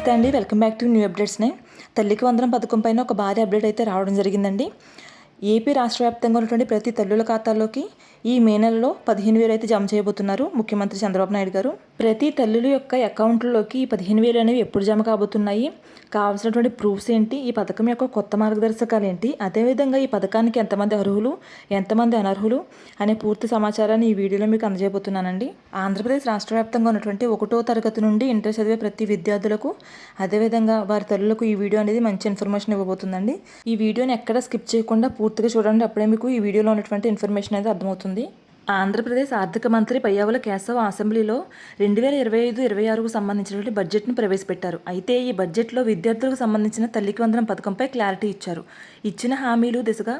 నమస్తే అండి. Welcome back to new అప్డేట్స్నే తల్లికి వందనం పథకం పైన ఒక భారీ అప్డేట్ అయితే రావడం జరిగిందండి. ఏపీ రాష్ట్ర వ్యాప్తంగా ఉన్నటువంటి ప్రతి తల్లుల ఖాతాల్లోకి ఈ మే నెలలో పదిహేను వేలు అయితే జమ చేయబోతున్నారు ముఖ్యమంత్రి చంద్రబాబు నాయుడు గారు. ప్రతి తల్లుల యొక్క అకౌంట్లలోకి ఈ పదిహేను వేలు అనేవి ఎప్పుడు జమ కాబోతున్నాయి? కావాల్సినటువంటి ప్రూఫ్స్ ఏంటి? ఈ పథకం యొక్క కొత్త మార్గదర్శకాలు ఏంటి? అదేవిధంగా ఈ పథకానికి ఎంతమంది అర్హులు ఎంతమంది అనర్హులు అనే పూర్తి సమాచారాన్ని ఈ వీడియోలో మీకు అందజేయబోతున్నానండి. ఆంధ్రప్రదేశ్ రాష్ట్ర వ్యాప్తంగా ఉన్నటువంటి ఒకటో తరగతి నుండి ఇంటర్ చదివే ప్రతి విద్యార్థులకు అదేవిధంగా వారి తల్లులకు ఈ వీడియో అనేది మంచి ఇన్ఫర్మేషన్ ఇవ్వబోతుందండి. ఈ వీడియోని ఎక్కడ స్కిప్ చేయకుండా పూర్తిగా చూడండి. అప్పుడే మీకు ఈ వీడియోలో ఉన్నటువంటి ఇన్ఫర్మేషన్ అనేది అర్థమవుతుంది. ఆంధ్రప్రదేశ్ ఆర్థిక మంత్రి పయ్యావుల కేశవ అసెంబ్లీలో రెండు వేల ఇరవై ఐదు ఇరవై ఆరుకు సంబంధించినటువంటి బడ్జెట్ను ప్రవేశపెట్టారు. అయితే ఈ బడ్జెట్లో విద్యార్థులకు సంబంధించిన తల్లికి వందనం పథకంపై క్లారిటీ ఇచ్చారు. ఇచ్చిన హామీలు దిశగా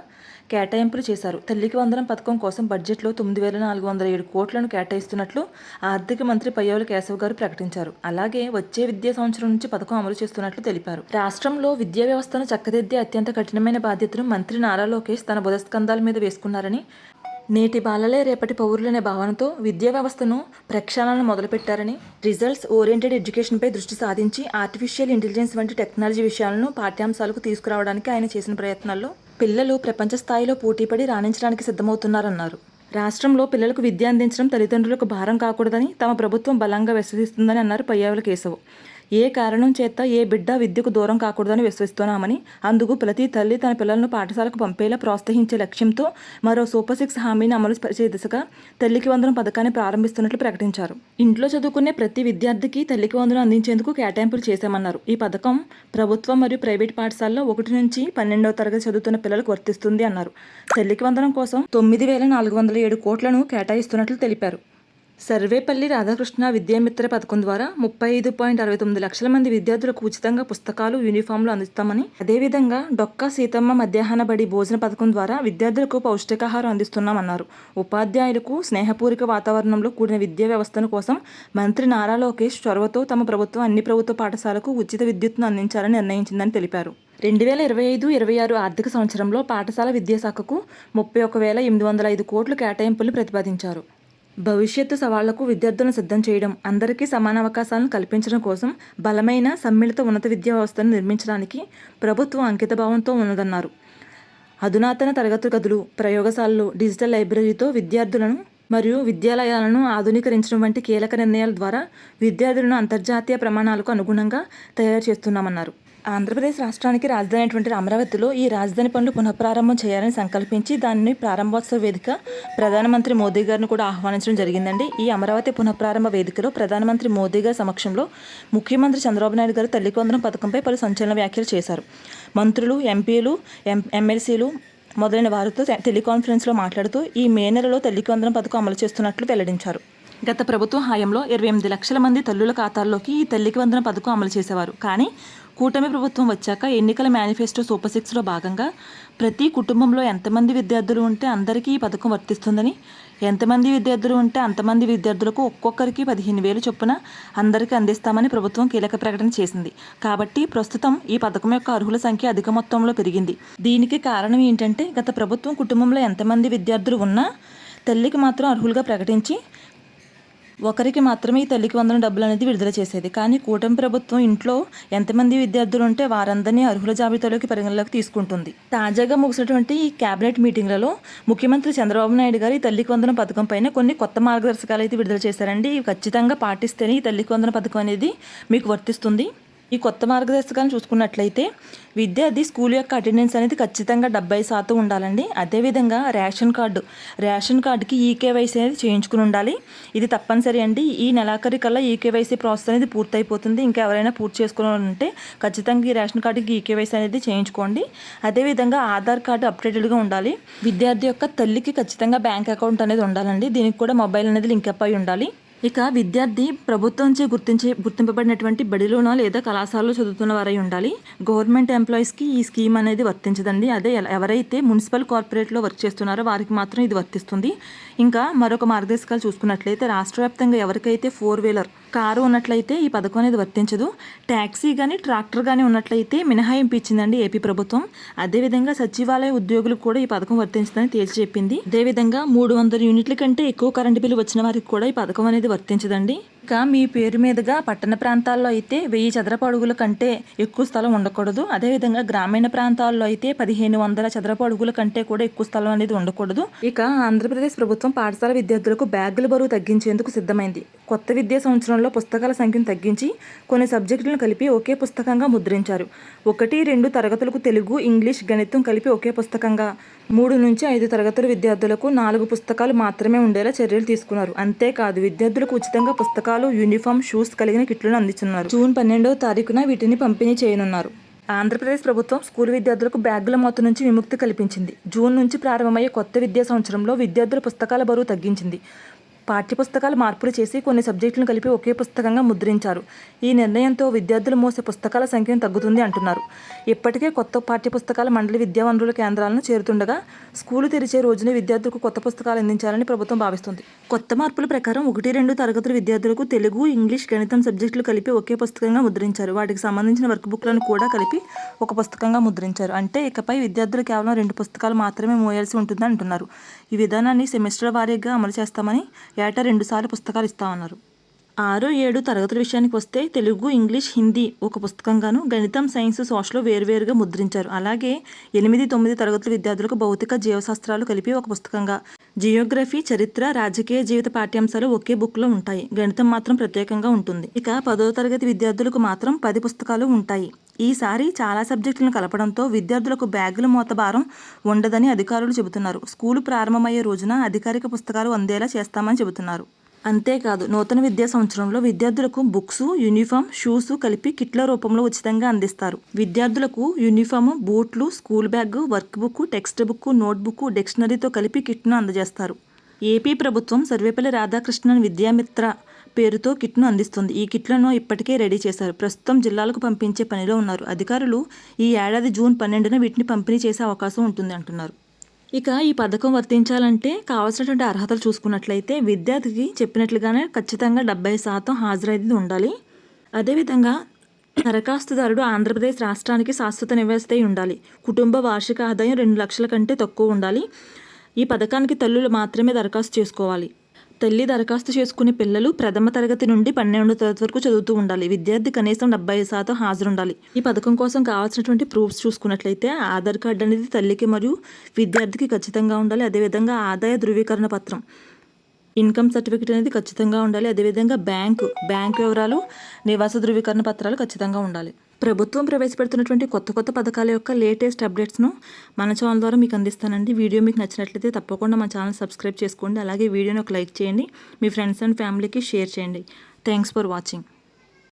కేటాయింపులు చేశారు. తల్లికి వందనం పథకం కోసం బడ్జెట్లో తొమ్మిది వేల నాలుగు వందల ఏడు కోట్లను కేటాయిస్తున్నట్లు ఆర్థిక మంత్రి పయ్యావుల కేశవ్ గారు ప్రకటించారు. అలాగే వచ్చే విద్యా సంవత్సరం నుంచి పథకం అమలు చేస్తున్నట్లు తెలిపారు. రాష్ట్రంలో విద్యా వ్యవస్థను చక్కదిద్దే అత్యంత కఠినమైన బాధ్యతను మంత్రి నారా లోకేష్ తన బుధస్కంధాల మీద వేసుకున్నారని నేటి బాలలే రేపటి పౌరులనే భావనతో విద్యా వ్యవస్థను ప్రక్షాళన మొదలుపెట్టారని రిజల్ట్స్ ఓరియంటెడ్ ఎడ్యుకేషన్పై దృష్టి సాధించి ఆర్టిఫిషియల్ ఇంటెలిజెన్స్ వంటి టెక్నాలజీ విషయాలను పాఠ్యాంశాలకు తీసుకురావడానికి ఆయన చేసిన ప్రయత్నాల్లో పిల్లలు ప్రపంచ స్థాయిలో పోటీపడి రాణించడానికి సిద్ధమవుతున్నారన్నారు. రాష్ట్రంలో పిల్లలకు విద్య అందించడం తల్లిదండ్రులకు భారం కాకూడదని తమ ప్రభుత్వం బలంగా విశ్వసిస్తుందని అన్నారు పయ్యావుల కేశవ్. ఏ కారణం చేత ఏ బిడ్డ విద్యకు దూరం కాకూడదని విశ్వసిస్తున్నామని అందుకు ప్రతి తల్లి తన పిల్లలను పాఠశాలకు పంపేలా ప్రోత్సహించే లక్ష్యంతో మరో సూపర్ సిక్స్ హామీని అమలు పరిచే దిశగా తల్లికి వందనం పథకాన్ని ప్రారంభిస్తున్నట్లు ప్రకటించారు. ఇంట్లో చదువుకునే ప్రతి విద్యార్థికి తల్లికి వందనం అందించేందుకు కేటాయింపులు చేశామన్నారు. ఈ పథకం ప్రభుత్వం మరియు ప్రైవేట్ పాఠశాలలో ఒకటి నుంచి పన్నెండవ తరగతి చదువుతున్న పిల్లలకు వర్తిస్తుంది అన్నారు. తల్లికి వందనం కోసం తొమ్మిది వేల నాలుగు వందల ఏడు కోట్లను కేటాయిస్తున్నట్లు తెలిపారు. సర్వేపల్లి రాధాకృష్ణ విద్యామిత్ర పథకం ద్వారా ముప్పై ఐదు పాయింట్ అరవై తొమ్మిది లక్షల మంది విద్యార్థులకు ఉచితంగా పుస్తకాలు యూనిఫామ్లు అందిస్తామని అదేవిధంగా డొక్కా సీతమ్మ మధ్యాహ్న బడి భోజన పథకం ద్వారా విద్యార్థులకు పౌష్టికాహారం అందిస్తున్నామన్నారు. ఉపాధ్యాయులకు స్నేహపూరిక వాతావరణంలో కూడిన విద్యా వ్యవస్థను కోసం మంత్రి నారా లోకేష్ చొరవతో తమ ప్రభుత్వం అన్ని ప్రభుత్వ పాఠశాలకు ఉచిత విద్యుత్ను అందించాలని నిర్ణయించిందని తెలిపారు. రెండు వేల ఇరవై ఐదు ఇరవై ఆరు ఆర్థిక సంవత్సరంలో పాఠశాల విద్యాశాఖకు ముప్పై ఒక వేల ఎనిమిది వందల ఐదు కోట్లు కేటాయింపులు ప్రతిపాదించారు. భవిష్యత్తు సవాళ్ళకు విద్యార్థులను సిద్ధం చేయడం అందరికీ సమాన అవకాశాలను కల్పించడం కోసం బలమైన సమ్మిళిత ఉన్నత విద్యా వ్యవస్థను నిర్మించడానికి ప్రభుత్వం అంకితభావంతో ఉన్నదన్నారు. అధునాతన తరగతి గదులు ప్రయోగశాలలు డిజిటల్ లైబ్రరీతో విద్యార్థులను మరియు విద్యాలయాలను ఆధునీకరించడం వంటి కీలక నిర్ణయాల ద్వారా విద్యార్థులను అంతర్జాతీయ ప్రమాణాలకు అనుగుణంగా తయారు చేస్తున్నామన్నారు. ఆంధ్రప్రదేశ్ రాష్ట్రానికి రాజధాని అయినటువంటి అమరావతిలో ఈ రాజధాని పనులు పునఃప్రారంభం చేయాలని సంకల్పించి దానిని ప్రారంభోత్సవ వేదిక ప్రధానమంత్రి మోదీ గారిని కూడా ఆహ్వానించడం జరిగిందండి. ఈ అమరావతి పునఃప్రారంభ వేదికలో ప్రధానమంత్రి మోదీ గారి సమక్షంలో ముఖ్యమంత్రి చంద్రబాబు నాయుడు గారు తల్లికొందరం పథకంపై పలు సంచలన వ్యాఖ్యలు చేశారు. మంత్రులు ఎంపీలు ఎం ఎమ్మెల్సీలు మొదలైన వారితో టెలికాన్ఫరెన్స్లో మాట్లాడుతూ ఈ మే నెలలో తల్లికొందరం పథకం అమలు చేస్తున్నట్లు వెల్లడించారు. గత ప్రభుత్వ హాయంలో ఇరవై ఎనిమిది లక్షల మంది తల్లుల ఖాతాల్లోకి ఈ తల్లికి వందన పథకం అమలు చేసేవారు. కానీ కూటమి ప్రభుత్వం వచ్చాక ఎన్నికల మేనిఫెస్టో సూపర్ సిక్స్లో భాగంగా ప్రతి కుటుంబంలో ఎంతమంది విద్యార్థులు ఉంటే అందరికీ ఈ పథకం వర్తిస్తుందని ఎంతమంది విద్యార్థులు ఉంటే అంతమంది విద్యార్థులకు ఒక్కొక్కరికి పదిహేను వేలు చొప్పున అందరికీ అందిస్తామని ప్రభుత్వం కీలక ప్రకటన చేసింది. కాబట్టి ప్రస్తుతం ఈ పథకం యొక్క అర్హుల సంఖ్య అధిక మొత్తంలో పెరిగింది. దీనికి కారణం ఏంటంటే గత ప్రభుత్వం కుటుంబంలో ఎంతమంది విద్యార్థులు ఉన్నా తల్లికి మాత్రం అర్హులుగా ప్రకటించి ఒకరికి మాత్రమే ఈ తల్లికి వందన డబ్బులు అనేది విడుదల చేసేది. కానీ కూటమి ప్రభుత్వం ఇంట్లో ఎంతమంది విద్యార్థులు ఉంటే వారందరినీ అర్హుల జాబితాలోకి పరిగణలోకి తీసుకుంటుంది. తాజాగా ముగిసినటువంటి ఈ కేబినెట్ మీటింగ్లలో ముఖ్యమంత్రి చంద్రబాబు నాయుడు గారు ఈ తల్లికి వందన పథకం పైన కొన్ని కొత్త మార్గదర్శకాలు అయితే విడుదల చేశారండి. ఇవి ఖచ్చితంగా పాటిస్తేనే ఈ తల్లికి వందన పథకం అనేది మీకు వర్తిస్తుంది. ఈ కొత్త మార్గదర్శకాలను చూసుకున్నట్లయితే విద్యార్థి స్కూల్ యొక్క అటెండెన్స్ అనేది ఖచ్చితంగా డెబ్బై శాతం ఉండాలండి. అదేవిధంగా రేషన్ కార్డు రేషన్ కార్డుకి ఈకేవైసీ అనేది చేయించుకుని ఉండాలి. ఇది తప్పనిసరి అండి. ఈ నెలాఖరి కల్లా ఈకేవైసీ ప్రాసెస్ అనేది పూర్తయిపోతుంది. ఇంకా ఎవరైనా పూర్తి చేసుకోవాలంటే ఉంటే ఖచ్చితంగా ఈ రేషన్ కార్డుకి ఈకేవైసీ అనేది చేయించుకోండి. అదేవిధంగా ఆధార్ కార్డు అప్డేటెడ్గా ఉండాలి. విద్యార్థి యొక్క తల్లికి ఖచ్చితంగా బ్యాంక్ అకౌంట్ అనేది ఉండాలండి. దీనికి కూడా మొబైల్ అనేది లింక్ అప్ అయి ఉండాలి. ఇక విద్యార్థి ప్రభుత్వంచే గుర్తించే గుర్తింపబడినటువంటి బడిలోనో లేదా కళాశాలలో చదువుతున్న వారై ఉండాలి. గవర్నమెంట్ ఎంప్లాయీస్కి ఈ స్కీమ్ అనేది వర్తించదండి. అదే ఎవరైతే మున్సిపల్ కార్పొరేట్లో వర్క్ చేస్తున్నారో వారికి మాత్రం ఇది వర్తిస్తుంది. ఇంకా మరొక మార్గదర్శకాలు చూసుకున్నట్లయితే రాష్ట్ర వ్యాప్తంగా ఎవరికైతే ఫోర్ వీలర్ కారు ఉన్నట్లయితే ఈ పథకం అనేది వర్తించదు. ట్యాక్సీ కానీ ట్రాక్టర్ కానీ ఉన్నట్లయితే మినహాయింపు ఇచ్చిందండి ఏపీ ప్రభుత్వం. అదేవిధంగా సచివాలయ ఉద్యోగులకు కూడా ఈ పథకం వర్తించదని తేల్చి చెప్పింది. అదేవిధంగా మూడు వందల యూనిట్ల కంటే ఎక్కువ కరెంటు బిల్లు వచ్చిన వారికి కూడా ఈ పథకం అనేది వర్తించదండి. ఇక మీ పేరు మీదుగా పట్టణ ప్రాంతాల్లో అయితే వెయ్యి చదరపు అడుగుల కంటే ఎక్కువ స్థలం ఉండకూడదు. అదేవిధంగా గ్రామీణ ప్రాంతాల్లో అయితే పదిహేను వందల చదరపు అడుగుల కంటే కూడా ఎక్కువ స్థలం అనేది ఉండకూడదు. ఇక ఆంధ్రప్రదేశ్ ప్రభుత్వం పాఠశాల విద్యార్థులకు బ్యాగుల బరువు తగ్గించేందుకు సిద్ధమైంది. కొత్త విద్యా సంవత్సరంలో పుస్తకాల సంఖ్యను తగ్గించి కొన్ని సబ్జెక్టులను కలిపి ఒకే పుస్తకంగా ముద్రించారు. ఒకటి రెండు తరగతులకు తెలుగు ఇంగ్లీష్ గణితం కలిపి ఒకే పుస్తకంగా. మూడు నుంచి ఐదు తరగతుల విద్యార్థులకు నాలుగు పుస్తకాలు మాత్రమే ఉండేలా చర్యలు తీసుకున్నారు. అంతేకాదు విద్యార్థులకు ఉచితంగా పుస్తకాలు యూనిఫామ్ షూస్ కలిగిన కిట్లను అందిస్తున్నారు. జూన్ పన్నెండవ తారీఖున వీటిని పంపిణీ చేయనున్నారు. ఆంధ్రప్రదేశ్ ప్రభుత్వం స్కూల్ విద్యార్థులకు బ్యాగుల మొత్తం నుంచి విముక్తి కల్పించింది. జూన్ నుంచి ప్రారంభమయ్యే కొత్త విద్యా సంవత్సరంలో విద్యార్థుల పుస్తకాల బరువు తగ్గించింది. పాఠ్యపుస్తకాలు మార్పులు చేసి కొన్ని సబ్జెక్టులను కలిపి ఒకే పుస్తకంగా ముద్రించారు. ఈ నిర్ణయంతో విద్యార్థులు మోసే పుస్తకాల సంఖ్యను తగ్గుతుంది అంటున్నారు. ఇప్పటికే కొత్త పాఠ్యపుస్తకాల మండలి విద్యా వనరుల కేంద్రాలను చేరుతుండగా స్కూలు తెరిచే రోజున విద్యార్థులకు కొత్త పుస్తకాలు అందించాలని ప్రభుత్వం భావిస్తుంది. కొత్త మార్పుల ప్రకారం ఒకటి రెండు తరగతుల విద్యార్థులకు తెలుగు ఇంగ్లీష్ గణితం సబ్జెక్టులు కలిపి ఒకే పుస్తకంగా ముద్రించారు. వాటికి సంబంధించిన వర్క్ బుక్లను కూడా కలిపి ఒక పుస్తకంగా ముద్రించారు. అంటే ఇకపై విద్యార్థులు కేవలం రెండు పుస్తకాలు మాత్రమే మోయాల్సి ఉంటుందని అంటున్నారు. ఈ విధానాన్ని సెమిస్టర్ వారీగా అమలు చేస్తామని ఏటా రెండుసార్లు పుస్తకాలు ఇస్తామన్నారు ఆరు ఏడు తరగతుల విషయానికి వస్తే తెలుగు ఇంగ్లీష్ హిందీ ఒక పుస్తకంగాను గణితం సైన్స్ సోషల్ వేరువేరుగా ముద్రించారు. అలాగే ఎనిమిది తొమ్మిది తరగతుల విద్యార్థులకు భౌతిక జీవశాస్త్రాలు కలిపి ఒక పుస్తకంగా. జియోగ్రఫీ చరిత్ర రాజకీయ జీవిత పాఠ్యాంశాలు ఒకే బుక్లో ఉంటాయి. గణితం మాత్రం ప్రత్యేకంగా ఉంటుంది. ఇక పదో తరగతి విద్యార్థులకు మాత్రం పది పుస్తకాలు ఉంటాయి. ఈసారి చాలా సబ్జెక్టులను కలపడంతో విద్యార్థులకు బ్యాగుల మోతభారం ఉండదని అధికారులు చెబుతున్నారు. స్కూలు ప్రారంభమయ్యే రోజున అధికారిక పుస్తకాలు అందేలా చేస్తామని చెబుతున్నారు. అంతేకాదు నూతన విద్యా సంవత్సరంలో విద్యార్థులకు బుక్స్ యూనిఫామ్ షూస్ కలిపి కిట్ల రూపంలో ఉచితంగా అందిస్తారు. విద్యార్థులకు యూనిఫామ్ బూట్లు school bag work book text book note book డిక్షనరీతో కలిపి కిట్ను అందజేస్తారు. ఏపీ ప్రభుత్వం సర్వేపల్లి రాధాకృష్ణన్ విద్యామిత్ర పేరుతో కిట్ను అందిస్తుంది. ఈ కిట్లను ఇప్పటికే రెడీ చేశారు. ప్రస్తుతం జిల్లాలకు పంపించే పనిలో ఉన్నారు. అధికారులు ఈ ఏడాది జూన్ పన్నెండున వీటిని పంపిణీ చేసే అవకాశం ఉంటుంది అంటున్నారు. ఇక ఈ పథకం వర్తించాలంటే కావాల్సినటువంటి అర్హతలు చూసుకున్నట్లయితే విద్యార్థికి చెప్పినట్లుగానే ఖచ్చితంగా డెబ్బై శాతం హాజరైంది ఉండాలి. అదేవిధంగా దరఖాస్తుదారుడు ఆంధ్రప్రదేశ్ రాష్ట్రానికి శాశ్వత నివాసి ఉండాలి. కుటుంబ వార్షిక ఆదాయం రెండు లక్షల కంటే తక్కువ ఉండాలి. ఈ పథకానికి తల్లులు మాత్రమే దరఖాస్తు చేసుకోవాలి. తల్లి దరఖాస్తు చేసుకునే పిల్లలు ప్రథమ తరగతి నుండి పన్నెండో తరగతి వరకు చదువుతూ ఉండాలి. విద్యార్థి కనీసం డెబ్బై శాతం హాజరుండాలి. ఈ పథకం కోసం కావాల్సినటువంటి ప్రూఫ్స్ చూసుకున్నట్లయితే ఆధార్ కార్డు అనేది తల్లికి మరియు విద్యార్థికి ఖచ్చితంగా ఉండాలి. అదేవిధంగా ఆదాయ ధృవీకరణ పత్రం. ఇన్కమ్ సర్టిఫికేట్ అనేది ఖచ్చితంగా ఉండాలి. అదేవిధంగా బ్యాంకు బ్యాంక్ వివరాలు నివాస ధృవీకరణ పత్రాలు ఖచ్చితంగా ఉండాలి. ప్రభుత్వం ప్రవేశపెడుతున్నటువంటి కొత్త కొత్త పథకాల యొక్క లేటెస్ట్ అప్డేట్స్ను మన ఛానల్ ద్వారా మీకు అందిస్తానండి. వీడియో మీకు నచ్చినట్లయితే తప్పకుండా మా ఛానల్ సబ్స్క్రైబ్ చేసుకోండి. అలాగే వీడియోని ఒక లైక్ చేయండి. మీ ఫ్రెండ్స్ అండ్ ఫ్యామిలీకి షేర్ చేయండి. Thanks for watching.